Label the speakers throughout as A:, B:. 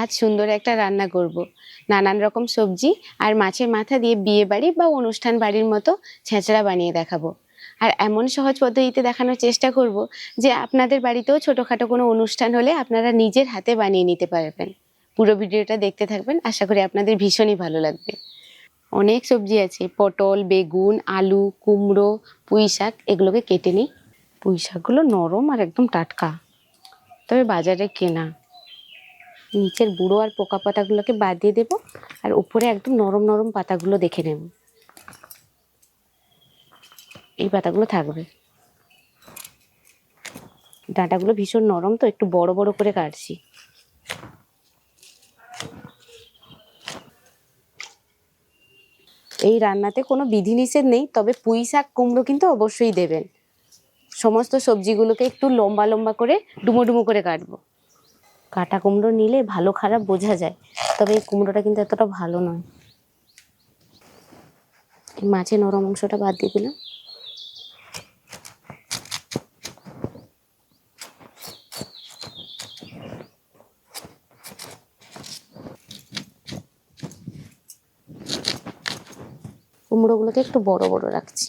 A: আজ সুন্দর একটা রান্না করব। নানান রকম সবজি আর মাছের মাথা দিয়ে বিয়ে বাড়ি বা অনুষ্ঠান বাড়ির মতো ছেঁচড়া বানিয়ে দেখাবো। আর এমন সহজ পদ্ধতিতে দেখানোর চেষ্টা করব যে আপনাদের বাড়িতেও ছোটোখাটো কোনো অনুষ্ঠান হলে আপনারা নিজের হাতে বানিয়ে নিতে পারবেন। পুরো ভিডিওটা দেখতে থাকবেন, আশা করি আপনাদের ভীষণই ভালো লাগবে। অনেক সবজি আছে, পটল, বেগুন, আলু, কুমড়ো পুঁই শাক এগুলোকে কেটে নিই। পুঁই শাকগুলো নরম আর একদম টাটকা। তবে বাজারে কেনা। নিচের বুড়ো আর পোকা পাতাগুলোকে বাদ দিয়ে দেবো, আর উপরে একদম নরম নরম পাতাগুলো দেখে নেব। এই পাতাগুলো থাকবে। ডাঁটাগুলো ভীষণ নরম তো, একটু বড় বড় করে কাটছি। এই রান্নাতে কোনো বিধিনিষেধ নেই, তবে পুঁই শাক কুমড়ো কিন্তু অবশ্যই দেবেন। সমস্ত সবজিগুলোকে একটু লম্বা লম্বা করে ডুমো ডুমো করে কাটবো। কাটা কুমড়ো নিলে ভালো খারাপ বোঝা যায়। তবে এই কুমড়োটা কিন্তু এতটা ভালো নয়। মাছের নরম অংশটা বাদ দিয়ে দিলাম। কুমড়োগুলোকে একটু বড় বড় রাখছি।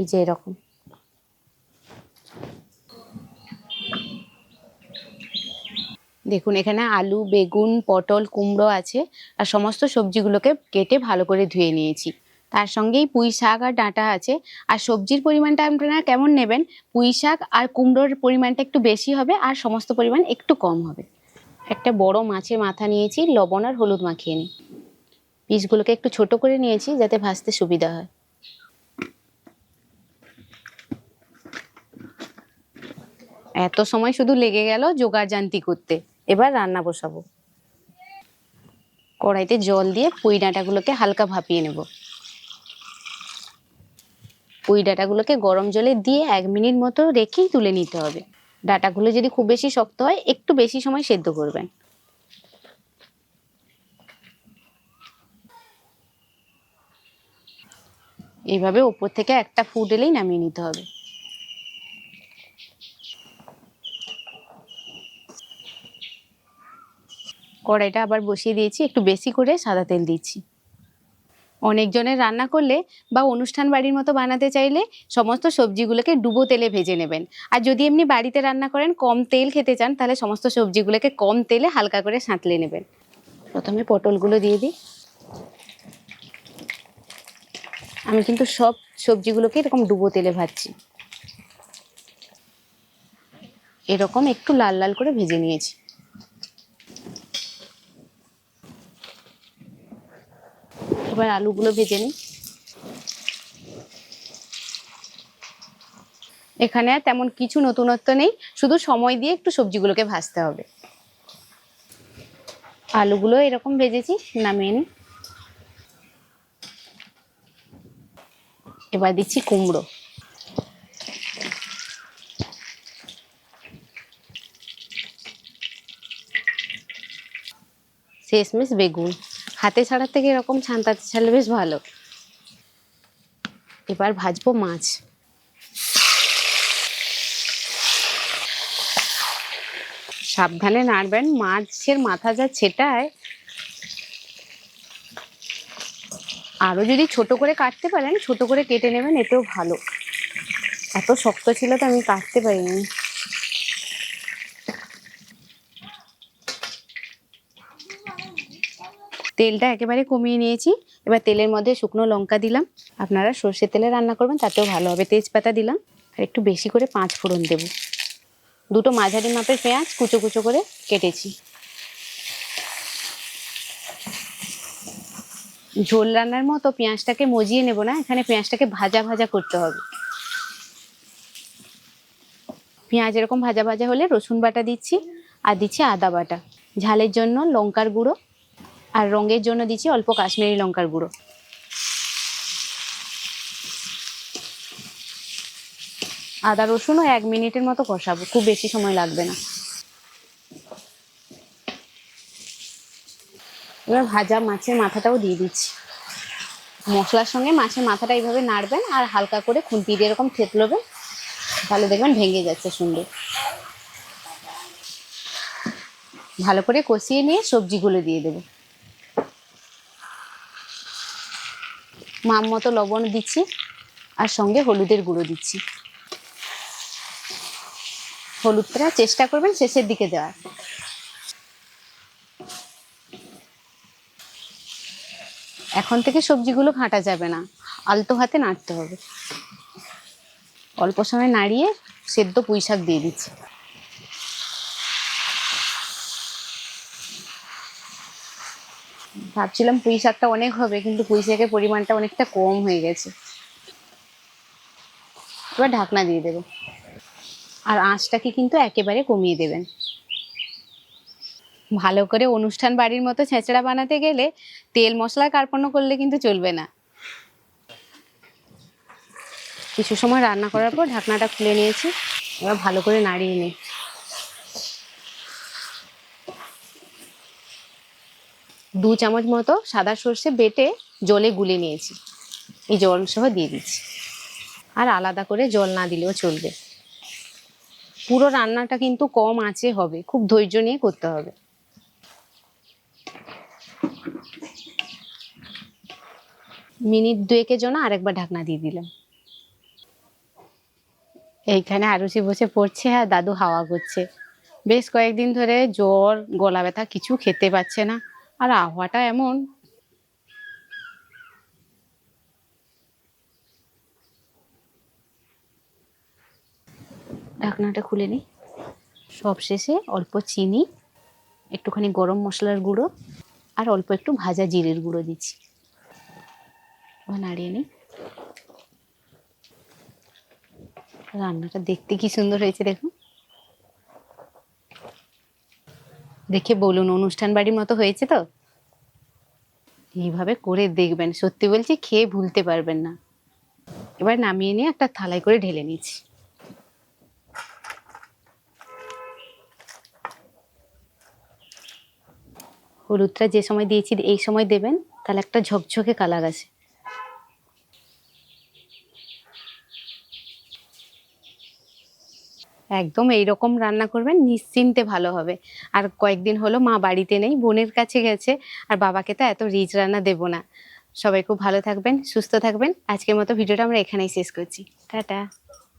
A: এই যে এরকম। দেখুন, এখানে আলু, বেগুন, পটল, কুমড়ো আছে আর সমস্ত সবজিগুলোকে কেটে ভালো করে ধুয়ে নিয়েছি। তার সঙ্গেই পুঁই শাক আর ডাঁটা আছে। আর সবজির পরিমাণটা আপনারা কেমন নেবেন? পুঁই শাক আর কুমড়োর পরিমাণটা একটু বেশি হবে আর সমস্ত পরিমাণ একটু কম হবে। একটা বড় মাছের মাথা নিয়েছি, লবণ আর হলুদ মাখিয়ে নিই। পিসগুলোকে একটু ছোট করে নিয়েছি যাতে ভাজতে সুবিধা হয়। এত সময় শুধু লেগে গেল জোগাড় জান্তি করতে। এবার রান্না বসাবো। কড়াইতে জল দিয়ে পুঁই ডাঁটাগুলোকে হালকা ভাপিয়ে নেব। পুঁই ডাঁটাগুলোকে গরম জলে দিয়ে এক মিনিট মতো রেখেই তুলে নিতে হবে। ডাঁটাগুলো যদি খুব বেশি শক্ত হয়, একটু বেশি সময় সেদ্ধ করবেন। এইভাবে ওপর থেকে একটা ফুট এলেই নামিয়ে নিতে হবে। কড়াইটা আবার বসিয়ে দিয়েছি, একটু বেশি করে সাদা তেল দিচ্ছি। অনেকজনের রান্না করলে বা অনুষ্ঠান বাড়ির মতো বানাতে চাইলে সমস্ত সবজিগুলোকে ডুবো তেলে ভেজে নেবেন। আর যদি এমনি বাড়িতে রান্না করেন, কম তেল খেতে চান, তাহলে সমস্ত সবজিগুলোকে কম তেলে হালকা করে সাঁতলে নেবেন। প্রথমে পটলগুলো দিয়ে দিই। আমি কিন্তু সব সবজিগুলোকে এরকম ডুবো তেলে ভাজছি। এরকম একটু লাল লাল করে ভেজে নিয়েছি। এবার আলুগুলো ভেজে নিই। এখানে তেমন কিছু নতুনত্ব নেই, শুধু সময় দিয়ে একটু সবজিগুলোকে ভাজতে হবে। আলুগুলো এরকম ভেজেছি, নামিয়ে নিই। এবার দিচ্ছি কুমড়ো। শেষমেশ বেগুন। হাতে ছাড়ার থেকে এরকম ছান্তাতে ছাড়লে বেশ ভালো। এবার ভাজবো মাছ। সাবধানে নাড়বেন, মাছের মাথা যা ছেটায়, আরও যদি ছোট করে কাটতে পারেন, ছোট করে কেটে নেবেন, এতেও ভালো। এত শক্ত ছিল তো আমি কাটতে পারিনি। তেলটা একেবারে কমিয়ে নিয়েছি। এবার তেলের মধ্যে শুকনো লঙ্কা দিলাম। আপনারা সর্ষে তেলে রান্না করবেন, তাতেও ভালো হবে। তেজপাতা দিলাম, আর একটু বেশি করে পাঁচ ফোড়ন দেব। দুটো মাঝারি মাপের পেঁয়াজ কুচো কুচো করে কেটেছি। ঝোল রান্নার মতো পেঁয়াজটাকে মজিয়ে নেব না, এখানে পেঁয়াজটাকে ভাজা ভাজা করতে হবে। পেঁয়াজ এরকম ভাজা ভাজা হলে রসুন বাটা দিচ্ছি, আর দিচ্ছি আদা বাটা। ঝালের জন্য লঙ্কার গুঁড়ো আর রঙের জন্য দিচ্ছি অল্প কাশ্মীরি লঙ্কার গুঁড়ো। আদা রসুনও এক মিনিটের মতো কষাবো, খুব বেশি সময় লাগবে না। এবার ভাজা মাছের মাথাটাও দিয়ে দিচ্ছি। মশলার সঙ্গে মাছের মাথাটা এইভাবে নাড়বেন আর হালকা করে খুন্তি দিয়ে এরকম থেতলবেন তাহলে দেখবেন ভেঙে যাচ্ছে সুন্দর। ভালো করে কষিয়ে নিয়ে সবজিগুলো দিয়ে দেবো। মাম মতো লবণ দিচ্ছি আর সঙ্গে হলুদের গুঁড়ো দিচ্ছি। হলুদটা চেষ্টা করবেন শেষের দিকে দেওয়ার। এখন থেকে সবজিগুলো ঘাঁটা যাবে না, আলতো হাতে নাড়তে হবে। অল্প সময় নাড়িয়ে সেদ্ধ পুঁই শাক দিয়ে দিচ্ছি। ভাবছিলাম পুঁই শাকটা অনেক হবে, কিন্তু পুঁই শাকের পরিমাণটা অনেকটা কম হয়ে গেছে। এবার ঢাকনা দিয়ে দেবো। আর আঁচটাকে কিন্তু একেবারে কমিয়ে দেবেন। ভালো করে অনুষ্ঠান বাড়ির মতো ছেঁচড়া বানাতে গেলে তেল মশলা কার্পণ্য করলে কিন্তু চলবে না। কিছু সময় রান্না করার পর ঢাকনাটা খুলে নিয়েছি, এবার ভালো করে নাড়িয়ে নিই। দু চামচ মতো সাদা সর্ষে বেটে জলে গুলে নিয়েছি। এই জল সহ দিয়ে দিচ্ছি। আর আলাদা করে জল না দিলেও চলবে। পুরো রান্নাটা কিন্তু কম আঁচে হবে। খুব ধৈর্য নিয়ে করতে হবে। মিনিট দুয়েকের জন্য আরেকবার ঢাকনা দিয়ে দিলাম। এইখানে আরুষি বসে পড়ছে আর দাদু হাওয়া করছে। বেশ কয়েকদিন ধরে জ্বর, গলা ব্যথা কিছু খেতে পাচ্ছে না। আর আবহাওয়াটা এমন। ঢাকনাটা খুলে নিই সব শেষে অল্প চিনি একটুখানি গরম মশলার গুঁড়ো আর অল্প একটু ভাজা জিরের গুঁড়ো দিচ্ছি। নাড়িয়ে নিই রান্নাটা দেখতে কি সুন্দর হয়েছে দেখুন। দেখে বলুন, অনুষ্ঠান বাড়ির মতো হয়েছে তো? এইভাবে করে দেখবেন, সত্যি বলছি খেয়ে ভুলতে পারবেন না। এবার নামিয়ে নিয়ে একটা থালায় করে ঢেলে নিচ্ছি। হলুদটা যে সময় দিয়েছি, এই সময় দেবেন, তাহলে একটা ঝকঝকে কালার আছে একদম এইরকম রান্না করবেন, নিশ্চিন্তে ভালো হবে। আর কয়েকদিন হলো মা বাড়িতে নেই, বোনের কাছে গেছে, আর বাবাকে তো এত রিচ রান্না দেবো না। সবাই খুব ভালো থাকবেন, সুস্থ থাকবেন। আজকের মতো ভিডিওটা আমরা এখানেই শেষ করছি। টাটা।